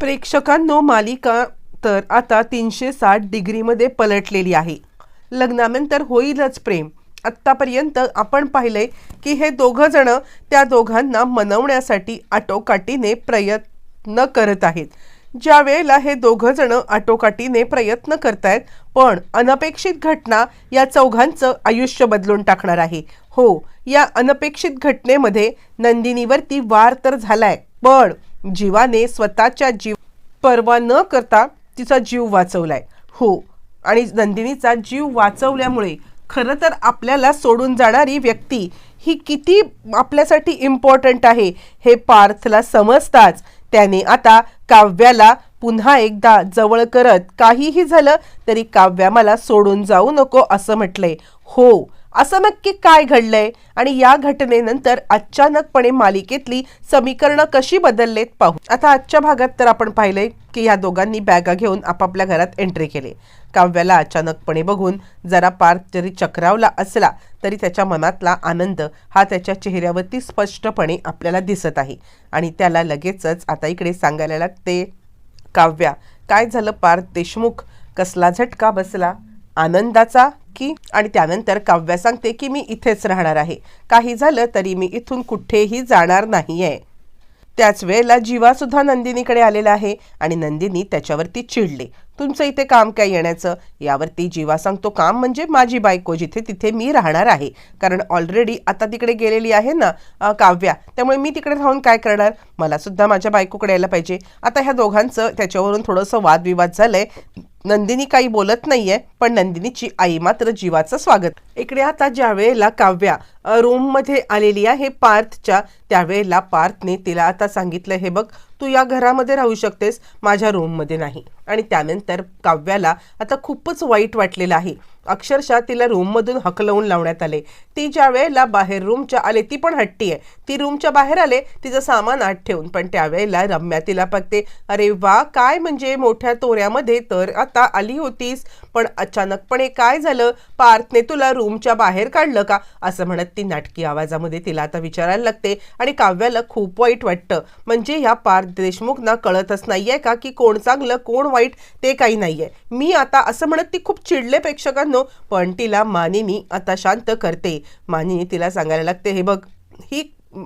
प्रेक्षकांनो मालिका तर आता तीनशे साठ डिग्रीमध्ये पलटलेली आहे. लग्नानंतर होईलच प्रेम. आत्तापर्यंत आपण पाहिलंय की हे दोघंजणं त्या दोघांना मनवण्यासाठी आटोकाटीने प्रयत्न करत आहेत. ज्या वेळेला हे दोघंजणं आटोकाटीने प्रयत्न करतायत पण अनपेक्षित घटना या चौघांचं आयुष्य बदलून टाकणार आहे. हो या अनपेक्षित घटनेमध्ये नंदिनीवरती वार तर झालाय पण जीवाने स्वतःच्या जीव पर्वा न करता तिचा जीव वाचवलाय. हो आणि नंदिनीचा जीव वाचवल्यामुळे खरं तर आपल्याला सोडून जाणारी व्यक्ती ही किती आपल्यासाठी इम्पॉर्टंट आहे हे पार्थला समजताच त्याने आता काव्याला पुन्हा एकदा जवळ करत काहीही झालं तरी काव्या मला सोडून जाऊ नको असं म्हटलंय. हो असं नक्की काय घडलंय? आणि या घटनेनंतर अचानकपणे मालिकेतली समीकरणं कशी बदललेत पाहू. आता आजच्या भागात तर आपण पाहिलंय की या दोघांनी बॅगा घेऊन आपापल्या घरात एंट्री केली. काव्याला अचानकपणे बघून जरा पार्थ जरी चक्रावला असला तरी त्याच्या मनातला आनंद हा त्याच्या चेहऱ्यावरती स्पष्टपणे आपल्याला दिसत आहे. आणि त्याला लगेचच आता इकडे सांगायला लागते काव्या काय झालं पार्थ देशमुख? कसला झटका बसला? आनंदाचा की आणि त्यानंतर काव्या सांगते की मी इथेच राहणार आहे. काही झालं तरी मी इथून कुठेही जाणार नाही आहे त्याच वेळेला जीवा सुद्धा नंदिनीकडे आलेला आहे आणि नंदिनी त्याच्यावरती चिडले. तुमचं इथे काम काय येण्याचं? यावरती जीवा सांगतो काम म्हणजे माझी बायको जिथे तिथे मी राहणार आहे. कारण ऑलरेडी आता तिकडे गेलेली आहे ना काव्या. त्यामुळे मी तिकडे राहून काय करणार? मला सुद्धा माझ्या बायकोकडे यायला पाहिजे. आता ह्या दोघांचं त्याच्यावरून थोडंसं वादविवाद झालं आहे नंदिनी काही बोलत नाहीये पण नंदिनीची आई मात्र जीवाचं स्वागत. इकडे आता ज्या वेळेला काव्या रूममध्ये आलेली आहे पार्थच्या त्यावेळेला पार्थने तिला आता सांगितलं हे बघ तू या घरामध्ये राहू शकतेस माझ्या रूममध्ये नाही. आणि त्यानंतर काव्याला आता खूपच वाईट वाटलेलं आहे. अक्षरशः तिला रूममधून हकलवून लावण्यात आले. ती ज्या वेळेला बाहेर रूमच्या आले ती पण हट्टी आहे. ती रूमच्या बाहेर आले तिचं सामान आत ठेवून. पण त्यावेळेला रम्या तिला बघते अरे वा काय म्हणजे मोठ्या तोऱ्यामध्ये तर आता आली होतीस. पण अचानकपणे काय झालं? पार्थने तुला रूमच्या बाहेर काढलं का? असं म्हणत ती नाटकी आवाजामध्ये तिला आता विचारायला लागते आणि काव्याला खूप वाईट वाटतं. म्हणजे ह्या पार्थ देशमुखना कळतच नाहीये का की कोण चांगलं कोण वाईट? ते काही नाहीये. मी आता असं म्हणत ती खूप चिडले प्रेक्षकांनो पण तिला मानिनी आता शांत करते. मानिनी तिला सांगायला लागते हे बघ ही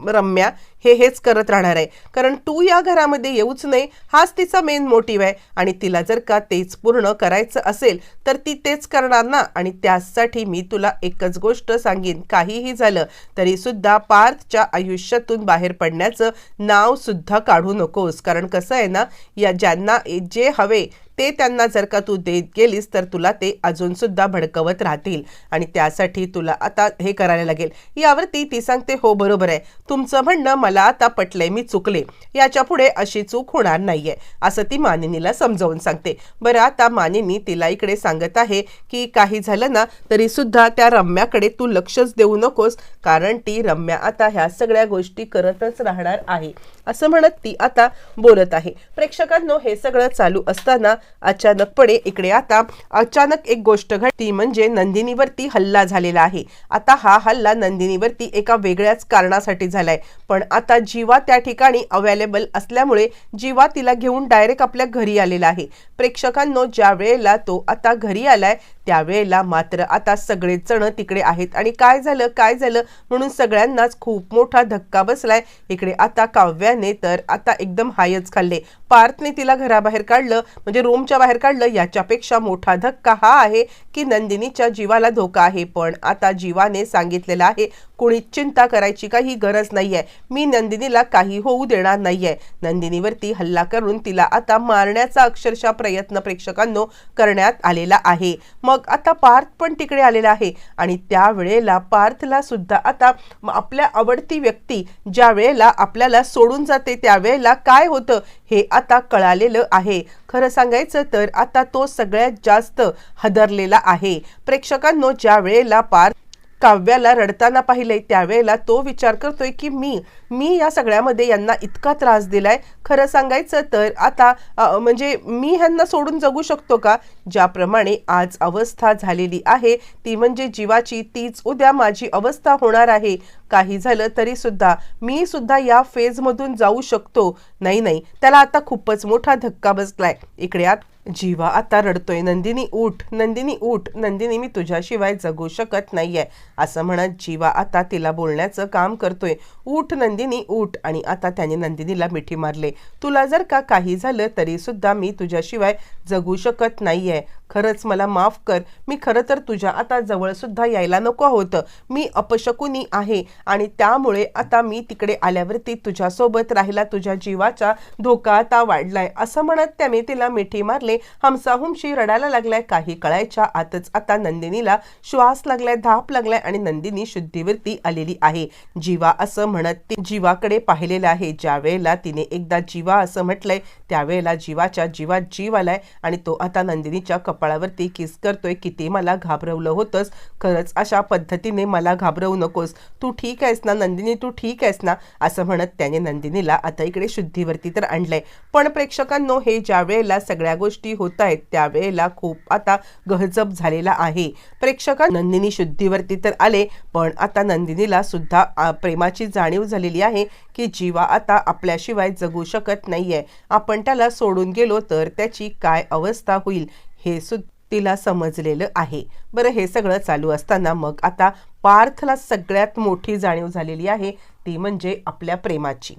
रम्या हे हेच करत राहणार आहे. कारण तू या घरामध्ये येऊच नाही हाच तिचा मेन मोटिव्ह आहे. आणि तिला जर का तेच पूर्ण करायचं असेल तर ती तेच करणार ना. आणि त्यासाठी मी तुला एकच गोष्ट सांगेन. काहीही झालं तरी सुद्धा पार्थच्या आयुष्यातून बाहेर पडण्याचं नाव सुद्धा काढू नकोस. कारण कसं आहे ना या ज्यांना जे हवे ते त्यांना जर का तू देत गेलीस तर तुला ते अजून सुद्धा भडकवत राहतील. आणि त्यासाठी तुला आता हे करायला लागेल. यावरती ती सांगते हो बरोबर आहे. तुमचं म्हणणं मला आता पटलंय मी चुकले. याच्यापुढे अशी चूक होणार नाहीये असं ती मानिनीला समजावून सांगते. बरं आता मानिनी तिला इकडे सांगत आहे की काही झालं ना तरी सुद्धा त्या रम्याकडे तू लक्षच देऊ नकोस कारण ती रम्या आता ह्या सगळ्या गोष्टी करतच राहणार आहे. असं म्हणत ती आता बोलत आहे. प्रेक्षकांनो हे सगळं चालू असताना अचानकपणे इकडे आता अचानक एक गोष्ट घडती म्हणजे नंदिनीवरती हल्ला झालेला आहे. आता हा हल्ला नंदिनीवरती एका वेगळ्याच कारणासाठी झालाय. पण आता जीवा त्या ठिकाणी अवेलेबल असल्यामुळे जीवा तिला घेऊन डायरेक्ट आपल्या घरी आलेला आहे. प्रेक्षकांनो ज्या वेळेला तो आता घरी आलाय त्यावेळेला मात्र आता सगळेच जण तिकडे आहेत. आणि काय झालं? काय झालं? म्हणून सगळ्यांनाच खूप मोठा धक्का बसलाय. इकडे आता काव्याने तर आता एकदम हायच खाल्ले. पार्थने तिला घराबाहेर काढलं. म्हणजे रूमच्या बाहेर काढलं. याच्यापेक्षा मोठा धक्का हा आहे की नंदिनीच्या जीवाला धोका आहे. पण आता जीवाने सांगितलेलं आहे कोणी चिंता करायची काही गरज नाहीये. मी नंदिनीला काही होऊ देणार नाहीये. नंदिनीवरती हल्ला करून तिला आता मारण्याचा अक्षरशः प्रयत्न प्रेक्षकांनो करण्यात आलेला आहे. मग आता पार्थ पण तिकडे आलेला आहे. आणि त्यावेळेला पार्थला सुद्धा आता आपल्या आवडती व्यक्ती ज्या वेळेला आपल्याला सोडून जाते त्यावेळेला काय होतं हे आता कळालेलं आहे. खरं सांगायचं तर आता तो सगळ्यात जास्त हदरलेला आहे. प्रेक्षकांनो ज्या वेळेला पार्थ काव्याला रडताना पाहिलंय त्यावेळेला तो विचार करतोय की मी मी या सगळ्यामध्ये यांना इतका त्रास दिलाय. खरं सांगायचं तर आता म्हणजे मी ह्यांना सोडून जगू शकतो का? ज्याप्रमाणे आज अवस्था झालेली आहे ती म्हणजे जीवाची तीच उद्या माझी अवस्था होणार आहे. काही झालं तरी सुद्धा मी सुद्धा या फेजमधून जाऊ शकतो. नाही नाही त्याला आता खूपच मोठा धक्का बसलाय. इकडे आत जीवा आता रडतोय. नंदिनी उठ नंदिनी उठ नंदिनी मी तुझ्याशिवाय जगू शकत नाहीये. असं म्हणत जीवा आता तिला बोलण्याचं काम करतोय. उठ नंदिनी उठ. आणि आता त्याने नंदिनीला मिठी मारले. तुला जर का काही झालं तरी सुद्धा मी तुझ्याशिवाय जगू शकत नाहीये. खरंच मला माफ कर. मी खरं तर तुझ्या आता जवळ सुद्धा यायला नको होतं. मी अपशकुनी आहे आणि त्यामुळे आता मी तिकडे आल्यावरती तुझ्यासोबत राहिला तुझ्या जीवाचा धोका आता वाढलाय. असं म्हणत त्याने तिला मिठी मारले. हमसाहुमशी रडायला लागलाय. काही कळायच्या आतच आता नंदिनीला श्वास लागलाय धाप लागलाय आणि नंदिनी शुद्धीवरती आलेली आहे. जीवा असं म्हणत ती जीवाकडे पाहिलेलं आहे. ज्या वेळेला तिने एकदा जीवा असं म्हटलंय त्यावेळेला जीवाच्या जीवात जीव आलाय आणि तो आता नंदिनीच्या कप कपाळावरती किस करतोय किती मला घाबरवलं होतंस. खरंच अशा पद्धतीने मला घाबरवू नकोस. तू ठीक आहेस ना नंदिनी? तू ठीक आहेस ना? असं म्हणत त्याने नंदिनीला आता इकडे शुद्धीवरती तर आणलंय. पण प्रेक्षकांनो हे ज्या वेळेला सगळ्या गोष्टी होत आहेत त्यावेळेला खूप आता गहजब झालेला आहे. प्रेक्षकां नंदिनी शुद्धीवरती तर आले पण आता नंदिनीला सुद्धा प्रेमाची जाणीव झालेली आहे की जीवा आता आपल्याशिवाय जगू शकत नाहीये. आपण त्याला सोडून गेलो तर त्याची काय अवस्था होईल? हे सु तिला समजलेलं आहे. बरं हे सगळं चालू असताना मग आता पार्थला सगळ्यात मोठी जाणीव झालेली आहे ती म्हणजे आपल्या प्रेमाची.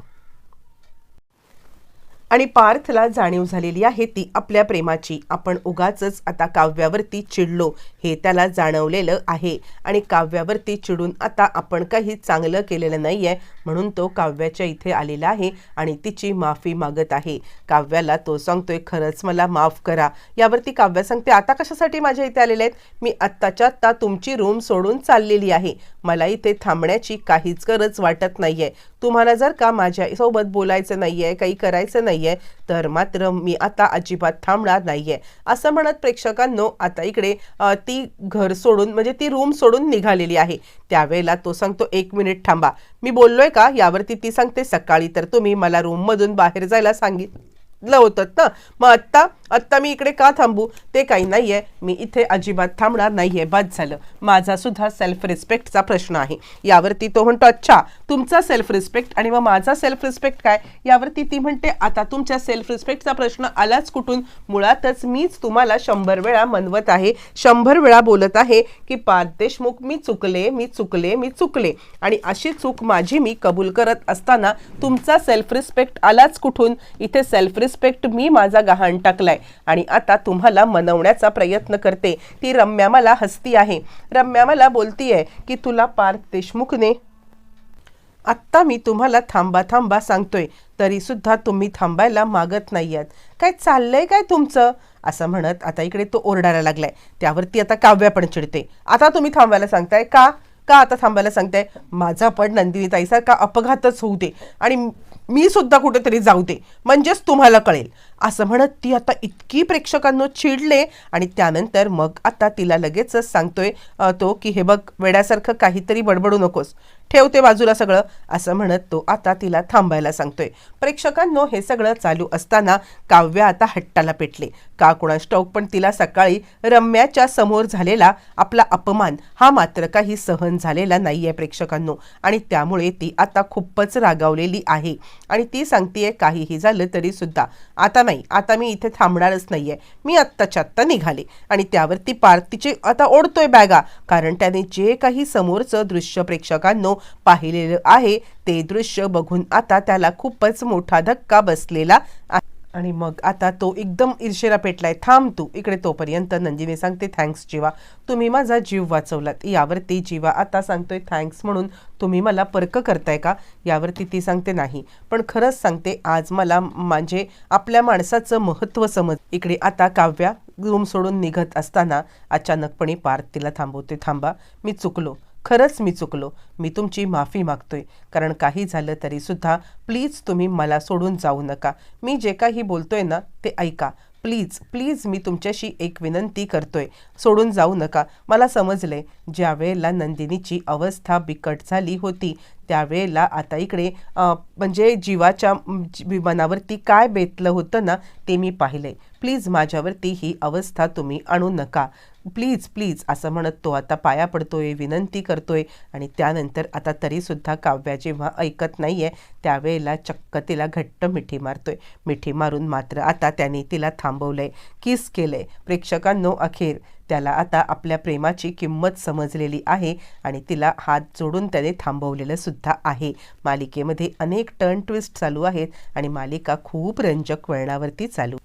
आणि पार्थला जाणीव झालेली आहे ती आपल्या प्रेमाची. आपण उगाचच आता काव्यावरती चिडलो हे त्याला जाणवलेलं आहे. आणि काव्यावरती चिडून आता आपण काही चांगलं केलेलं नाही आहे म्हणून तो काव्याच्या इथे आलेला आहे आणि तिची माफी मागत आहे. काव्याला तो सांगतोय खरंच मला माफ करा. यावरती काव्या सांगते आता कशासाठी माझ्या इथे आलेले आहेत? मी आत्ताच्या आत्ता तुमची रूम सोडून चाललेली आहे. मला इथे थांबण्याची काहीच गरज वाटत नाहीये. तुम्हाला जर का माझ्या बोलायचं बोलायचं आहे काही करायचं नाही आहे तर मात्र मी आता अजिबात थांबणार नाही आहे असं म्हणत प्रेक्षकांनो आता इकडे ती घर सोडून म्हणजे ती रूम सोडून निघालेली आहे. त्यावेळेला तो सांगतो एक मिनिट थांबा. मी बोललोय का? यावरती ती सांगते सकाळी तर तुम्ही मला रूममधून बाहेर जायला सांगितलं होतं ना मग आत्ता आत्ता मी इकडे का थांबू? ते काही नाही आहे मी इथे अजिबात थांबणार नाही आहे बाद झालं. माझा सुद्धा सेल्फ रिस्पेक्टचा प्रश्न आहे. यावरती तो म्हणतो अच्छा तुमचा सेल्फ रिस्पेक्ट आणि मग माझा सेल्फ रिस्पेक्ट काय? यावरती ती म्हणते आता तुमच्या सेल्फ रिस्पेक्टचा प्रश्न आलाच कुठून? मुळातच मीच तुम्हाला शंभर वेळा मनवत आहे शंभर वेळा बोलत आहे की पादेशमुख देशमुख मी चुकले मी चुकले मी चुकले. आणि अशी चूक माझी मी कबूल करत असताना तुमचा सेल्फ रिस्पेक्ट आलाच कुठून? इथे सेल्फ रिस्पेक्ट मी माझा गहाण टाकलाय. आणि आता तुम्हाला मनवण्याचा प्रयत्न करते. ती रम्या मला हसती आहे. रम्या मला बोलतीये की तुला पार्थ देशमुखने आत्ता मी तुम्हाला थांबा थांबा सांगतोय. तरीसुद्धा तुम्ही थांबायला मागत नाही आहात काय चाललंय काय तुमचं? असं म्हणत आता इकडे तो ओरडायला लागलाय. त्यावरती आता काव्या पण चिडते. आता तुम्ही थांबायला सांगताय का? का आता थांबायला सांगते माझा पण नंदिनी ताईसारखा अपघातच होऊ दे आणि मी सुद्धा कुठेतरी जाऊ दे म्हणजेच तुम्हाला कळेल. असं म्हणत ती आता इतकी प्रेक्षकांनो चिडले आणि त्यानंतर मग आता तिला लगेचच सांगतोय तो की हे बघ वेड्यासारखं काहीतरी बडबडू नकोस. ठेवते बाजूला सगळं असं म्हणत तो आता तिला थांबायला सांगतोय. प्रेक्षकांनो हे सगळं चालू असताना काव्य आता हट्टाला पेटले. का कुणास ठाऊक पण तिला सकाळी रम्याच्या समोर झालेला आपला अपमान हा मात्र काही सहन झालेला नाही आहे प्रेक्षकांनो. आणि त्यामुळे ती आता खूपच रागावलेली आहे. आणि ती सांगतेय काहीही झालं तरी सुद्धा. आता नाही आता मी इथे थांबणारच नाहीये. मी आत्ताच्या आत्ता निघाले. आणि त्यावरती पार्थिचे आता ओढतोय बॅगा. कारण त्याने जे काही समोरचं दृश्य प्रेक्षकांनो पाहिलेलं आहे. ते दृश्य बघून आता त्याला खूपच मोठा धक्का बसलेला आहे. आणि मग आता तो एकदम ईर्षेला पेटलाय. थांब तू. इकडे तोपर्यंत नंदिनी सांगते थँक्स जीवा. तुम्ही माझा जीव वाचवलात. यावरती जीवा आता सांगतोय थँक्स म्हणून तुम्ही मला पर्क करताय का? यावरती ती सांगते नाही. पण खरंच सांगते आज मला म्हणजे आपल्या माणसाचं महत्त्व समज. इकडे आता काव्या रूम सोडून निघत असताना अचानकपणे पार्थ तिला थांबवते थांबा. मी चुकलो. खरंच मी चुकलो. मी तुमची माफी मागतोय. कारण काही झालं तरी सुद्धा प्लीज तुम्ही मला सोडून जाऊ नका. मी जे काही बोलतोय ना ते ऐका. प्लीज प्लीज मी तुमच्याशी एक विनंती करतोय. सोडून जाऊ नका. मला समजले ज्या वेळेला नंदिनीची अवस्था बिकट झाली होती त्यावेळेला आता इकडे म्हणजे जीवाच्या मनावरती काय बेतलं होतं ना ते मी पाहिले प्लीज माझ्यावरती ही अवस्था तुम्ही आणू नका. प्लीज प्लीज असं म्हणत तो आता पाया पडतोय विनंती करतोय आणि त्यानंतर आता तरीसुद्धा काव्या जेव्हा ऐकत नाही आहे त्यावेळेला चक्क तिला घट्ट मिठी मारतोय. मिठी मारून मात्र आता त्याने तिला थांबवलंय किस केलंय? प्रेक्षकांनो अखेर त्याला आता आपल्या प्रेमाची किंमत समजलेली आहे आणि तिला हात जोडून त्याने थांबवलेलं सुद्धा आहे. मालिकेमध्ये अनेक टर्न ट्विस्ट चालू आहेत आणि मालिका खूप रंजक वळणावरती चालू